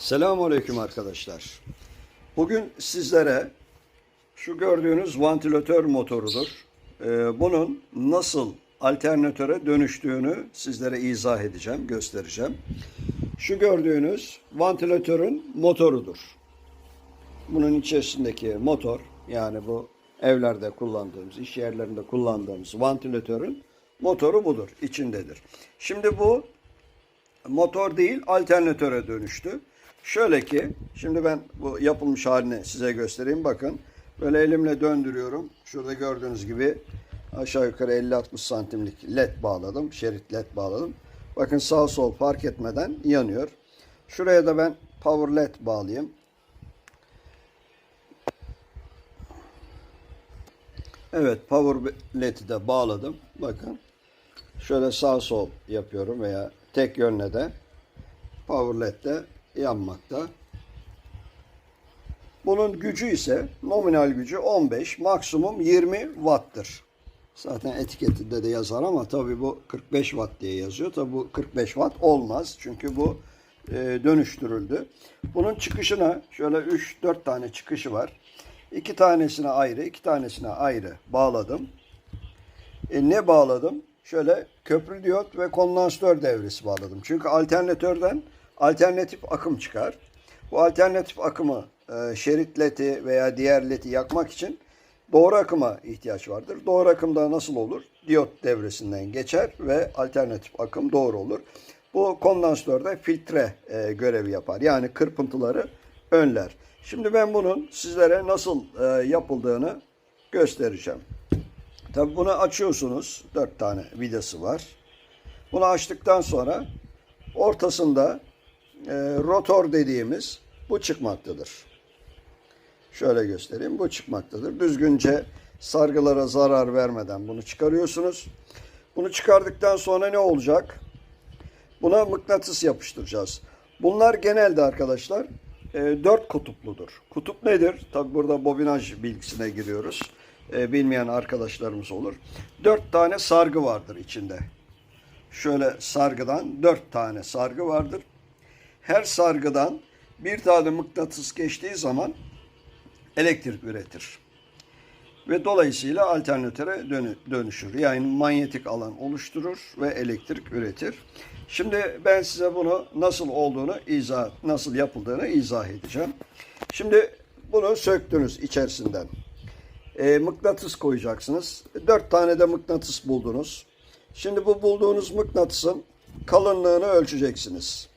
Selamun Aleyküm arkadaşlar. Bugün sizlere şu gördüğünüz vantilatör motorudur. Ee, bunun nasıl alternatöre dönüştüğünü sizlere izah edeceğim, göstereceğim. Şu gördüğünüz vantilatörün motorudur. Bunun içerisindeki motor yani bu evlerde kullandığımız, iş yerlerinde kullandığımız vantilatörün motoru budur, içindedir. Şimdi bu motor değil alternatöre dönüştü. Şöyle ki şimdi ben bu yapılmış halini size göstereyim. Bakın böyle elimle döndürüyorum. Şurada gördüğünüz gibi aşağı yukarı 50-60 santimlik led bağladım. Şerit led bağladım. Bakın sağ sol fark etmeden yanıyor. Şuraya da ben power led bağlayayım. Evet power led'i de bağladım. Bakın şöyle sağ sol yapıyorum veya tek yönle de power led de yanmakta. Bunun gücü ise nominal gücü 15, maksimum 20 watt'tır. Zaten etiketinde de yazar ama tabii bu 45 watt diye yazıyor. Tabii bu 45 watt olmaz. Çünkü bu e, dönüştürüldü. Bunun çıkışına şöyle 3-4 tane çıkışı var. İki tanesine ayrı, iki tanesine ayrı bağladım. E, ne bağladım? Şöyle köprü diyot ve kondansatör devresi bağladım. Çünkü alternatörden alternatif akım çıkar. Bu alternatif akımı e, şerit leti veya diğer leti yakmak için doğru akıma ihtiyaç vardır. Doğru akımda nasıl olur? Diyot devresinden geçer ve alternatif akım doğru olur. Bu kondansatörde filtre e, görevi yapar. Yani kırpıntıları önler. Şimdi ben bunun sizlere nasıl e, yapıldığını göstereceğim. Tabi bunu açıyorsunuz. Dört tane vidası var. Bunu açtıktan sonra ortasında e, rotor dediğimiz bu çıkmaktadır. Şöyle göstereyim. Bu çıkmaktadır. Düzgünce sargılara zarar vermeden bunu çıkarıyorsunuz. Bunu çıkardıktan sonra ne olacak? Buna mıknatıs yapıştıracağız. Bunlar genelde arkadaşlar e, dört kutupludur. Kutup nedir? Tabi burada bobinaj bilgisine giriyoruz. E, bilmeyen arkadaşlarımız olur. Dört tane sargı vardır içinde. Şöyle sargıdan dört tane sargı vardır. Her sargıdan bir tane mıknatıs geçtiği zaman elektrik üretir. Ve dolayısıyla alternatöre dönü- dönüşür. Yani manyetik alan oluşturur ve elektrik üretir. Şimdi ben size bunu nasıl olduğunu izah, nasıl yapıldığını izah edeceğim. Şimdi bunu söktünüz içerisinden. E, mıknatıs koyacaksınız. Dört tane de mıknatıs buldunuz. Şimdi bu bulduğunuz mıknatısın kalınlığını ölçeceksiniz.